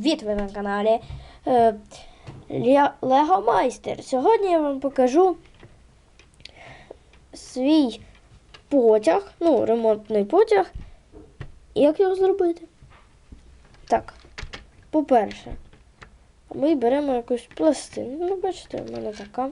Привіт, ви на каналі е, Лего Майстер. Сьогодні я вам покажу свій потяг, ну, ремонтний потяг. Як його зробити? Так, по-перше, ми беремо якусь пластину. Ну, бачите, в мене така.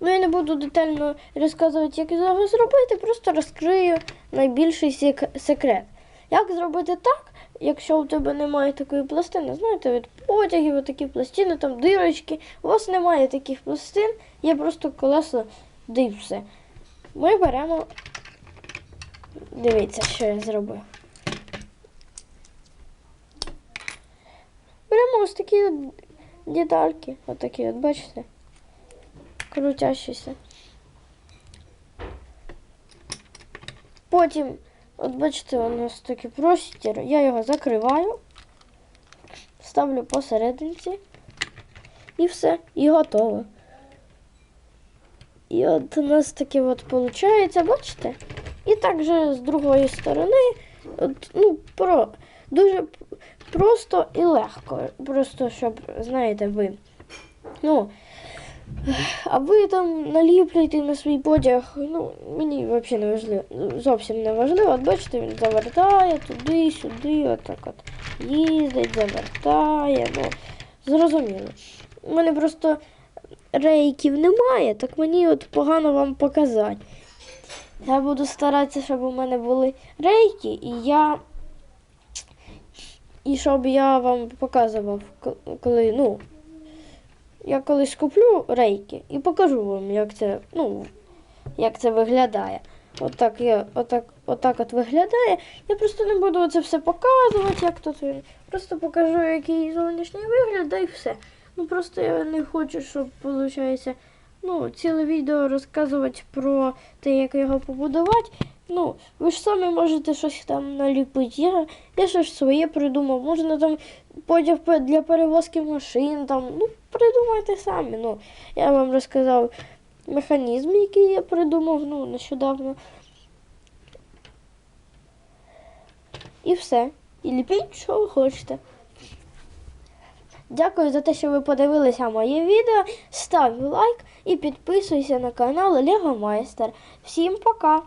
Ну, я не буду детально розказувати, як його зробити, просто розкрию найбільший секрет. Як зробити так, якщо у тебе немає такої пластини? Знаєте, від потягів, такі пластини, там дирочки. У вас немає таких пластин, є просто колеса, де й все. Ми беремо. Дивіться, що я зробив. Беремо ось такі от детальки, отакі, от, бачите? крутящийся. Потім, от бачите, у нас такий простір, я його закриваю, ставлю посерединці і все, і готово. І от у нас таке от виходить, бачите? І також з другої сторони, от, ну, про, дуже просто і легко. Просто щоб, знаєте, ви. Ну, а ви там наліплюєте на свій потяг, ну, мені взагалі не важливо, зовсім не важливо. От бачите, він завертає туди, сюди, отак от. Їздить, завертає, ну, зрозуміло. У мене просто рейків немає, так мені от погано вам показати. Я буду старатися, щоб у мене були рейки, і я. І щоб я вам показував, коли, ну, я колись куплю рейки і покажу вам, як це, ну, як це виглядає. Отак, я, отак, отак от виглядає. Я просто не буду це все показувати, як тут. Просто покажу, який зовнішній вигляд, і все. Ну просто я не хочу, щоб виходить, ну, ціле відео розказувати про те, як його побудувати. Ну, ви ж самі можете щось там наліпити. Я, я щось своє придумав. Можна там потяг для перевозки машин, там, ну, придумайте самі. Ну, я вам розказав механізм, який я придумав ну, нещодавно. І все. І ліпіть, що ви хочете. Дякую за те, що ви подивилися моє відео. Став лайк і підписуйся на канал Лего Майстер. Всім пока!